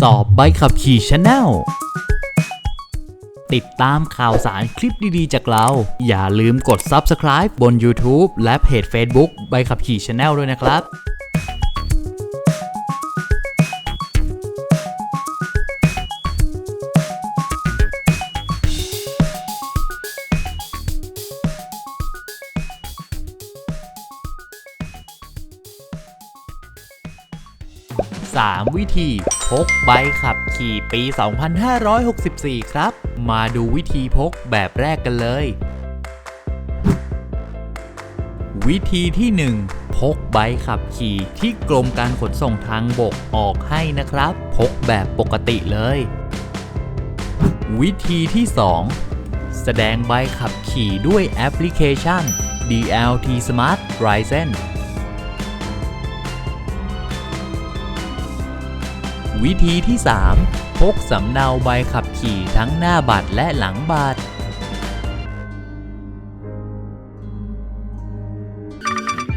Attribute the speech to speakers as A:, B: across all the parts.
A: สอบใบขับขี่ชาแนลติดตามข่าวสารคลิปดี ๆ จากเรา อย่าลืมกด Subscribe บน YouTube และเพจ Facebook ใบขับขี่ชาแนลด้วยนะครับ 3 วิธีพกใบขับขี่ปี 2564 ครับ มาดูวิธีพกแบบแรกกันเลย วิธีที่ 1 พกใบขับขี่ที่กรมการขนส่งทางบกออกให้นะครับ พกแบบปกติเลย วิธีที่ 2 แสดงใบขับขี่ด้วยแอปพลิเคชัน DLT Smart License วิธีที่ 3 พกสำเนาใบขับขี่ทั้งหน้าบัตรและหลังบัตร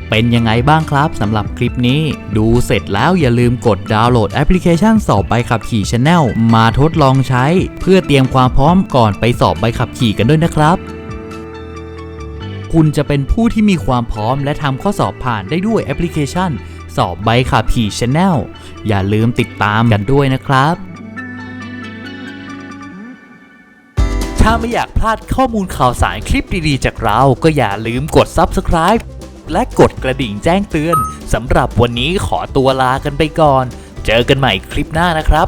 A: เป็นยังไงบ้างครับสำหรับคลิปนี้ ดูเสร็จแล้วอย่าลืมกดดาวน์โหลดแอปพลิเคชันสอบใบขับขี่ Channel มาทดลองใช้ เพื่อเตรียมความพร้อมก่อนไปสอบใบขับขี่กันด้วยนะครับคุณจะเป็นผู้ที่มีความพร้อมและทำข้อสอบผ่านได้ด้วยแอปพลิเคชัน สอบใบขับขี่ Channel อย่าลืมติดตามกันด้วยนะครับ ถ้าไม่อยากพลาดข้อมูลข่าวสารคลิปดีๆ จากเราก็อย่าลืมกด Subscribe และกดกระดิ่งแจ้งเตือนสำหรับวันนี้ขอตัวลากันไปก่อน เจอกันใหม่คลิปหน้านะครับ